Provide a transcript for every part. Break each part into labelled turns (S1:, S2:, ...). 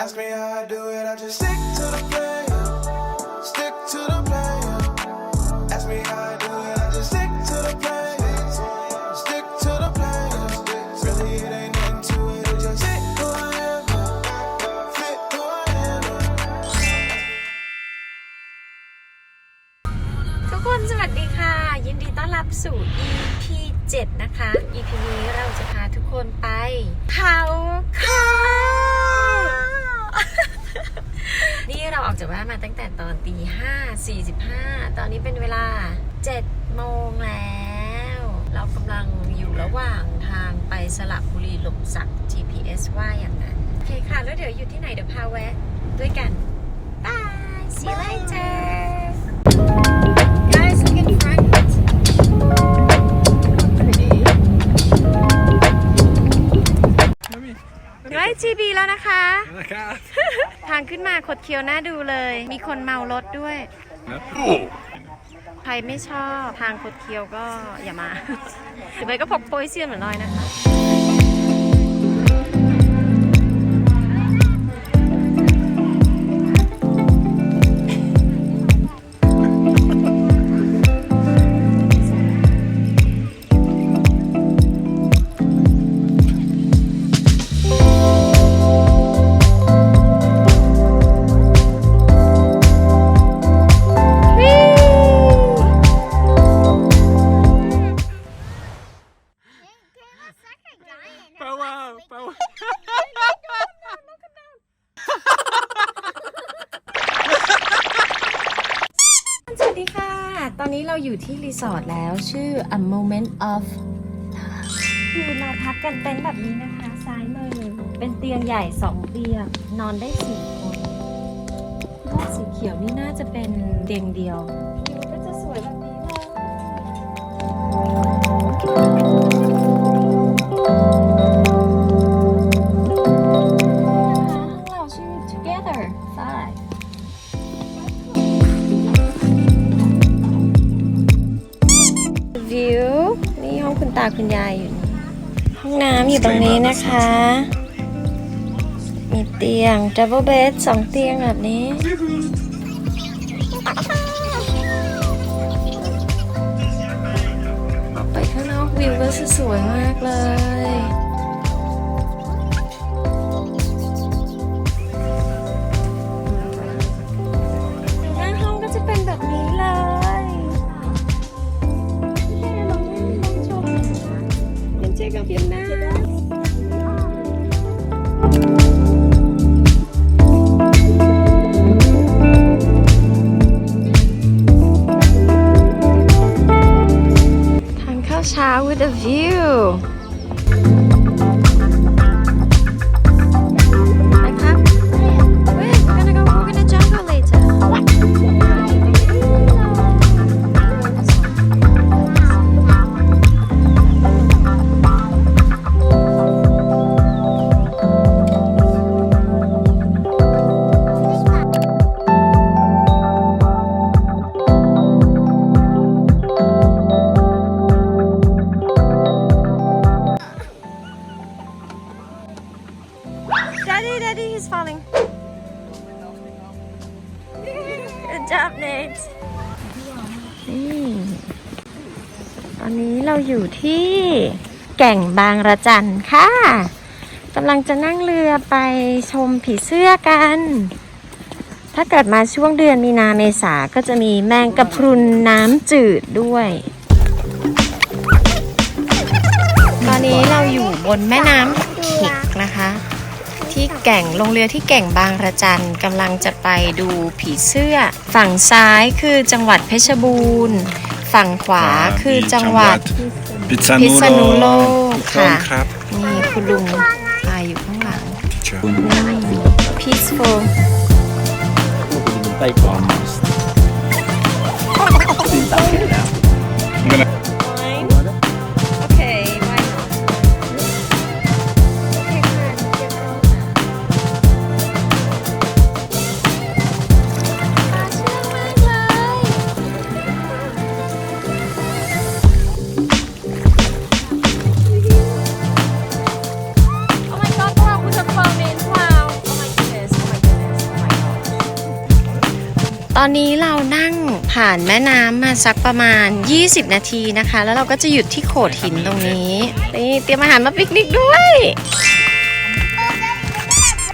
S1: Ask me how I do it, I just stick to the plan. Stick to the plan. Ask me how I do it, I just stick to the plan. Stick to the plan. Really, it ain't nothing to it, it just fit who I am. Fit who I am.
S2: ทุกคนสวัสดีค่ะ ยินดีต้อนรับสู่ EP 7 นะคะ EP นี้เราจะพาทุกคนไปเขาค่ะ นี่เราออก จากบ้านมาตั้งแต่ตอนตีห้าสี่สิบห้าตอนนี้เป็นเวลา7โมงแล้ว เรากำลังอยู่ระหว่างทางไปสระบุรีหลมสัก GPS ว่าอย่างนั้น โอเคค่ะ แล้วเดี๋ยวอยู่ที่ไหนเดี๋ยวพาแวะ ด้วยกัน บาย see you later Guys, look in front. Pretty. ไว้จีบีแล้วนะคะ
S3: นะครับ
S2: ทางขึ้นมาขดเคี้ยวน่าดูเลย มีคนเมารถด้วย ใครไม่ชอบทางขดเคี้ยวก็อย่ามาหรือไม่ก็พกโปยเซียนเหมือนน้อยนะคะ ตอนนี้เราอยู่ที่รีสอร์ทแล้วชื่อ A Moment of คือเราพักกันเต็นท์แบบนี้นะคะ ซ้ายมือเป็นเตียงใหญ่สองเตียง นอนได้สี่คนโลกสีเขียวนี่น่าจะเป็นเตียงเดียววิวก็จะสวยแบบนี้เลยนะคะเราชื่อ Together Five ตาคุณยายอยู่ ห้องน้ำอยู่ตรงนี้นะคะ มีเตียง double bed สองเตียงแบบนี้ออกไปข้างนอกวิวก็สวยมากเลย job, Nate. นี่ตอนนี้เราอยู่ที่แก่งบางระจันค่ะกำลังจะนั่งเรือไปชมผีเสื้อกัน ถ้าเกิดมาช่วงเดือนมีนาเมษาก็จะมีแมงกะพรุนน้ำจืดด้วย ตอนนี้เราอยู่บนแม่น้ำขิกนะคะ ที่แก่งลงเรือที่แก่งบางระจันกำลังจะไปดูผีเสื้อ ฝั่งซ้ายคือจังหวัดเพชรบูรณ์ฝั่งขวาคือจังหวัด
S3: พิษ
S2: พิษณุโลก
S3: ถูกต้อง
S2: ค่ะ
S3: ครับ
S2: นี่คุณลุงพายอยู่ข้างหลัง
S3: เชิญ
S2: peaceful
S4: ไต้กวางตีน ต
S2: อนนี้เรานั่งผ่านแม่น้ำมาสักประมาณ 20 นาทีนะคะ แล้วเราก็จะหยุดที่โขดหินตรงนี้นี่เตรียมอาหารมาปิกนิกด้วย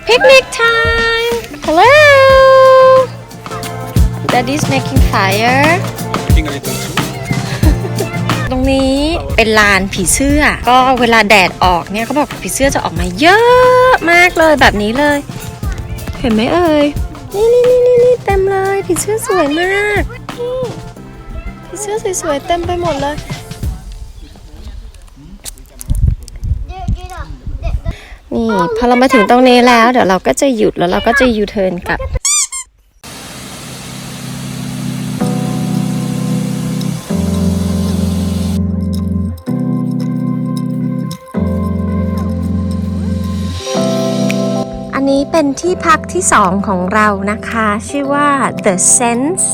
S2: ปิกนิก time hello daddy's making fire ตรงนี้เป็นลานผีเสื้อ ก็เวลาแดดออกเนี่ยเขาบอกผีเสื้อจะออกมาเยอะมากเลยแบบนี้เลย เห็นไหมเอ่ย นี่นี่นี่นี่นี่เต็มเลยผีเสื้อสวยมากผีเสื้อสวยๆเต็มไปหมดเลย นี่พอเรามาถึงตรงนี้แล้ว เดี๋ยวเราก็จะหยุดแล้วเราก็จะยูเทิร์นกลับ นนี้เป็นที่พักที่สองของเรานะคะ ชื่อว่า The Sense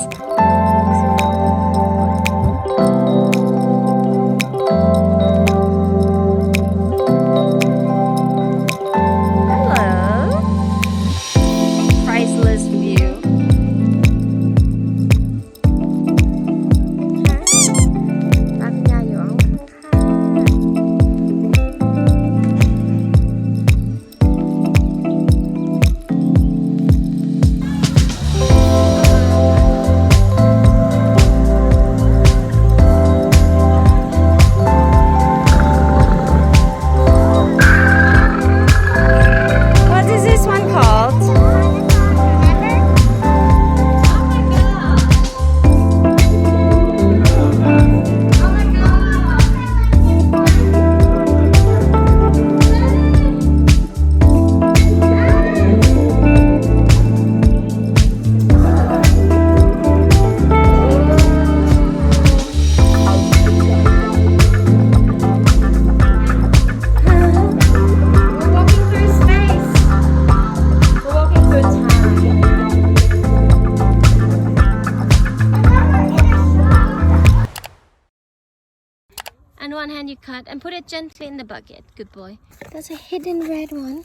S2: And one hand you cut and put it gently in the bucket. Good boy. There's a hidden red one.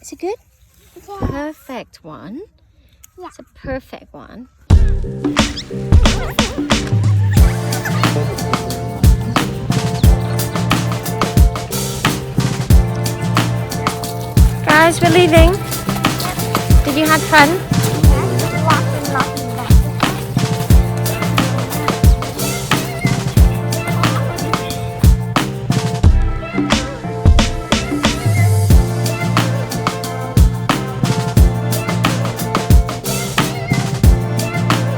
S2: Is it good? Perfect one. It's a perfect one. Guys, we're leaving. Did you have fun?